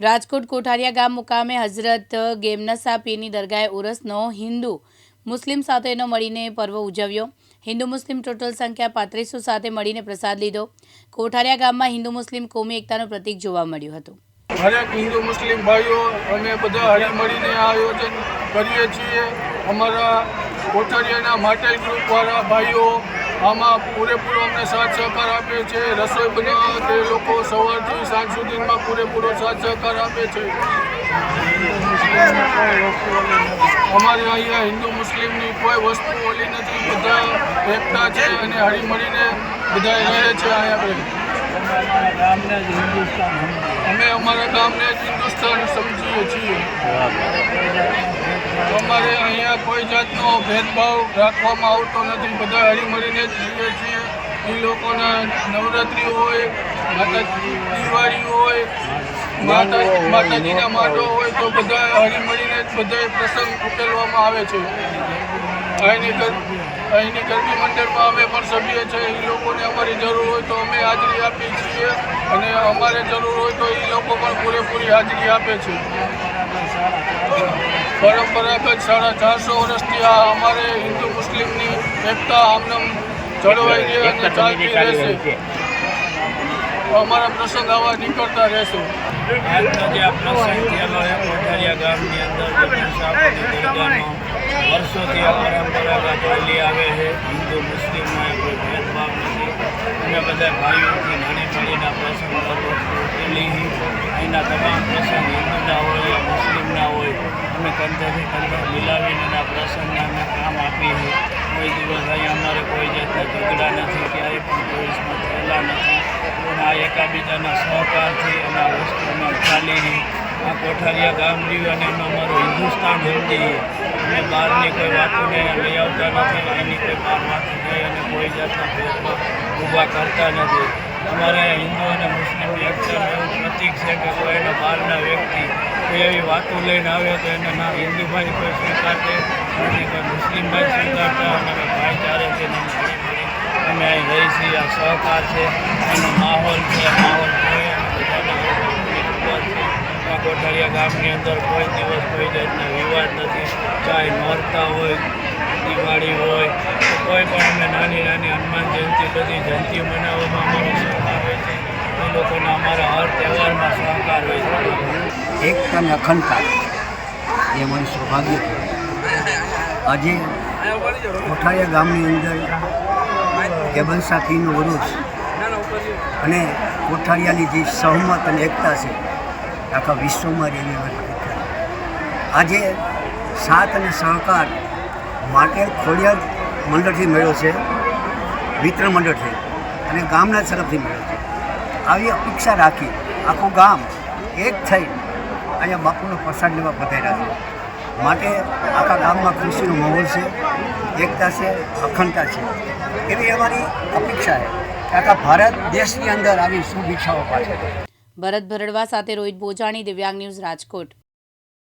રાજકોટ કોઠારિયા ગામ મુકામે હઝરત ગેમનસા પીરની દરગાહે ઉરસનો હિન્દુ મુસ્લિમ સાથેનો મળીને પર્વ ઉજવ્યો. હિન્દુ મુસ્લિમ ટોટલ સંખ્યા પાંત્રીસો સાથે મળીને પ્રસાદ લીધો. કોઠારિયા ગામમાં હિન્દુ મુસ્લિમ કોમી એકતાનું પ્રતીક જોવા મળ્યું હતું. હરેક હિન્દુ મુસ્લિમ ભાઈઓ અમે બધા હળી મળીને આ આયોજન કરીએ છીએ. અમારા કોઠારિયાના માટેલ ગ્રુપવાળા ભાઈઓ આમાં પૂરેપૂરો અમને સાથ સહકાર આપે છે. રસોઈ બનાવવા તે લોકો સવારથી સાંજ સુધીમાં પૂરેપૂરો સાથ સહકાર આપે છે. અમારે અહીંયા હિન્દુ, મુસ્લિમની કોઈ વસ્તુ ઓલી નથી. બધા એકતા છે અને હળીમળીને બધા રહે છે અહીંયા આપણે અમે અમારા ગામને જ હિન્દુસ્તાન સમજીએ છીએ. અમારે અહીંયા કોઈ જાતનો ભેદભાવ રાખવામાં આવતો નથી. બધા હળીમળીને જ જીવે છીએ એ લોકોના નવરાત્રિ હોય માતા દિવાળી હોય માતા માતાજીના માટો હોય, તો બધા હળીમળીને જ બધા પ્રસંગ ઉકેલવામાં આવે છે. અહીંની અહીંની ગરબી મંડળમાં અમે પણ સભ્ય છે. એ લોકોને અમારી જરૂર હોય તો અમે હાજરી આપીએ છીએ. અને અમારે જરૂર હોય તો એ લોકો પણ પૂરેપૂરી હાજરી આપે છે. પરંપરાગત સાડા ચારસો વર્ષથી આ અમારે હિન્દુ મુસ્લિમની એકતા આમને જળવાઈ રહે અને ચાલતી રહેશે. અમારા પ્રસંગ આવા નીકળતા રહેશું. આજનો જે આ પ્રસંગ થયેલો એ કોઠારિયા ગામની અંદર વર્ષોથી આ પરંપરાગત રેલી આવે છે. હિન્દુ મુસ્લિમમાં કોઈ ભેદભાવ નથી. અમે બધા ભાઈઓથી નાની મળીના પ્રસંગ વર્ષે ઉકેલી તમામ પ્રસંગ હિન્દુના હોય યા મુસ્લિમના હોય કંધેથી કંધે મિલાવીને એના પ્રસંગને અમે કામ આપીએ કોઈ દિવસ અહીં અમારે કોઈ જાતના ઝઘડા નથી ક્યારેય પણ પોલીસમાં થયેલા નથી. અને આ એકાબીજાના સહકારથી અને આ વસ્તુમાં ચાલી આ કોઠારિયા ગામ રહ્યું અને એમાં અમારું હિન્દુસ્તાન સમજીએ અમે બહારની કોઈ વાતોને લઈ આવતા નથી એની કોઈ બહાર વાતો જઈ અને કોઈ જાતના ભેદભાવ ઊભા કરતા નથી. અમારે હિન્દુ અને મુસ્લિમની એકતાનું એવું પ્રતીક છે કે કોઈ એનો બહારના વ્યક્તિ વાતો લઈને આવે તો એને ના હિન્દુભાઈ કોઈ સ્વીકારતે નથી કોઈ મુસ્લિમ ભાઈ સ્વીકારતા અને ભાઈચારે છે અને અમે અહીં રહી છીએ, આ સહકાર છે, એનો માહોલ છે માહોલ જોઈ અને બધાને રજૂઆત છે. આ કોઠારિયા ગામની અંદર કોઈ દિવસ કોઈ જાતના વિવાદ નથી. ચાહે નોરતા હોય, દિવાળી હોય કોઈ પણ અમે નાની નાની હનુમાન જયંતિ, બધી જયંતિ મનાવવામાં અમારો સહકાર હોય છે. એ લોકોના અમારા હર તહેવારમાં સહકાર હોય છે. એકતા અને અખંડતા. એ અમારું સૌભાગ્ય કહેવાય આજે કોઠારિયા ગામની અંદર કેબલ સાથીનો વરુષ અને કોઠારિયાની જે સહમત અને એકતા છે, આખા વિશ્વમાં અમે આજે સાથ અને સહકાર માટે ખોડિયાર મંડળથી મળ્યો છે વિતરણ મંડળથી અને ગામના તરફથી મળ્યો છે. આવી અપેક્ષા રાખી આખું ગામ એક થઈ અહીંયા બાપુનો પ્રસાદ લેવા પધાર્યા છે. માટે આખા ગામમાં ખુશીનો માહોલ છે, એકતા છે, અખંડતા છે. એવી અમારી અપેક્ષા છે આખા ભારત દેશની અંદર આવી ઈચ્છાઓ પાછળ. ભરત ભરડવા સાથે રોહિત બોજાણી દિવ્યાંગ ન્યૂઝ રાજકોટ.